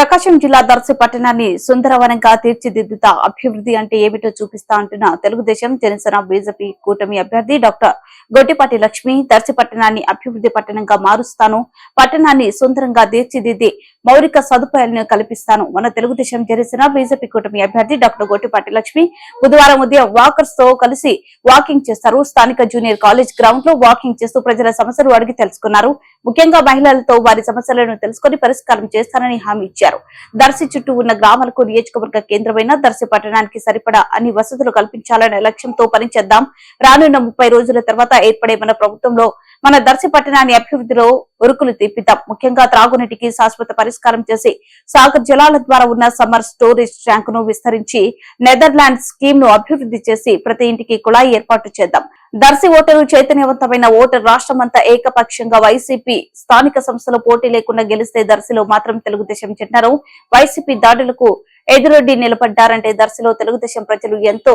ప్రకాశం జిల్లా దర్శి పట్టణాన్ని సుందరవనంగా తీర్చిదిద్దుతా అభివృద్ధి అంటే ఏమిటో చూపిస్తా అంటున్న తెలుగుదేశం జనసేన బీజేపీ కూటమి అభ్యర్థి డాక్టర్ గొట్టిపాటి లక్ష్మి దర్శి పట్టణాన్ని అభివృద్ధి పట్టణంగా మారుస్తాను పట్టణాన్ని సుందరంగా తీర్చిదిద్ది మౌలిక సదుపాయాలను కల్పిస్తాను మన తెలుగుదేశం జనసేన బీజేపీ కూటమి అభ్యర్థి డాక్టర్ గొట్టిపాటి లక్ష్మి బుధవారం ఉదయం వాకర్స్తో కలిసి వాకింగ్ చేస్తారు. స్థానిక జూనియర్ కాలేజ్ గ్రౌండ్లో వాకింగ్ చేస్తూ ప్రజల సమస్యలు అడిగి తెలుసుకున్నారు. ముఖ్యంగా మహిళలతో వారి సమస్యలను తెలుసుకుని పరిష్కారం చేస్తానని హామీ ఇచ్చారు. దర్శి చుట్టూ ఉన్న గ్రామాలకు నియోజకవర్గ కేంద్రమైన దర్శి పట్టణానికి సరిపడా అన్ని వసతులు కల్పించాలనే లక్ష్యంతో పనిచేద్దాం. రానున్న ముప్పై రోజుల తర్వాత ఏర్పడే మన ప్రభుత్వంలో మన దర్శి పట్టణాన్ని అభివృద్ధిలో ఉరుకులు తీపిద్దాం ముఖ్యంగా త్రాగునీటికి శాశ్వత పరిష్కారం చేసి సాగర్ జలాల ద్వారా ఉన్న సమ్మర్ స్టోరేజ్ ట్యాంక్ను విస్తరించి నెదర్లాండ్ స్కీమ్ను అభివృద్ధి చేసి ప్రతి ఇంటికి కుళాయి ఏర్పాటు చేద్దాం. దర్శి ఓటరు చైతన్యవంతమైన ఓటర్ రాష్ట్రమంతా ఏకపక్షంగా వైసీపీ స్థానిక సంస్థలు పోటీ లేకుండా గెలిస్తే దర్శిలో మాత్రం తెలుగుదేశం చెందారు వైసీపీ దాడులకు ఎదురొడ్డి నిలబడ్డారంటే దర్శిలో తెలుగుదేశం ప్రజలు ఎంతో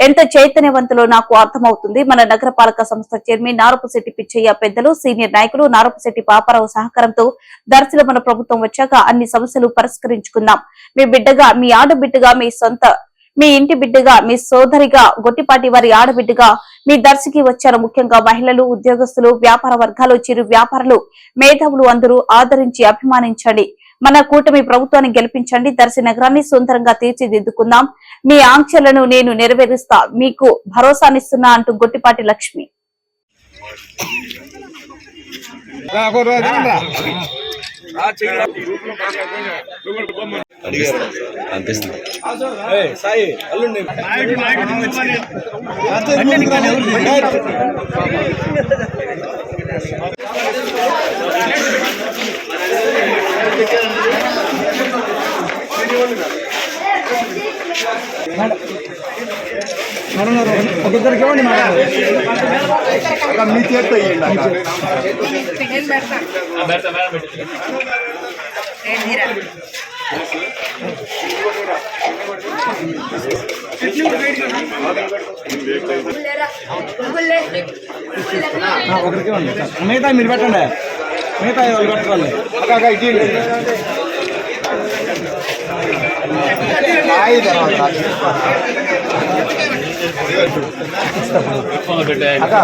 ఎంత చైతన్యవంతులో నాకు అర్థమవుతుంది. మన నగరపాలక సంస్థ చైర్మన్ నారపశెట్టి పిచ్చయ్య పెద్దలు సీనియర్ నాయకులు నారపశెట్టి పాపారావు సహకారంతో దర్శిలో మన ప్రభుత్వం వచ్చాక అన్ని సమస్యలు పరిష్కరించుకుందాం. మీ బిడ్డగా మీ ఆడబిడ్డగా మీ సొంత మీ ఇంటి బిడ్డగా మీ సోదరిగా గొట్టిపాటి వారి ఆడబిడ్డగా మీ దర్శికి వచ్చారు. ముఖ్యంగా మహిళలు ఉద్యోగస్తులు వ్యాపార వర్గాలు చిరు వ్యాపారులు మేధావులు అందరూ ఆదరించి అభిమానించండి. మన కూటమి ప్రభుత్వాన్ని గెలిపించండి దర్శి నగరాన్ని సుందరంగా తీర్చిదిద్దుకుందాం. మీ ఆంక్షలను నేను నెరవేరుస్తా. మీకు భరోసానిస్తున్నా అంటూ గొట్టిపాటి లక్ష్మి. అనిపిస్తుంది సాయి అల్లుండి ఒక్కొక్కరికి ఇవ్వండి మీ చేతితో ఒకరికి ఇవ్వండి మిగతా మీరు పెట్టండి. మిగతా వాళ్ళు పెట్టుకోవాలి అక్క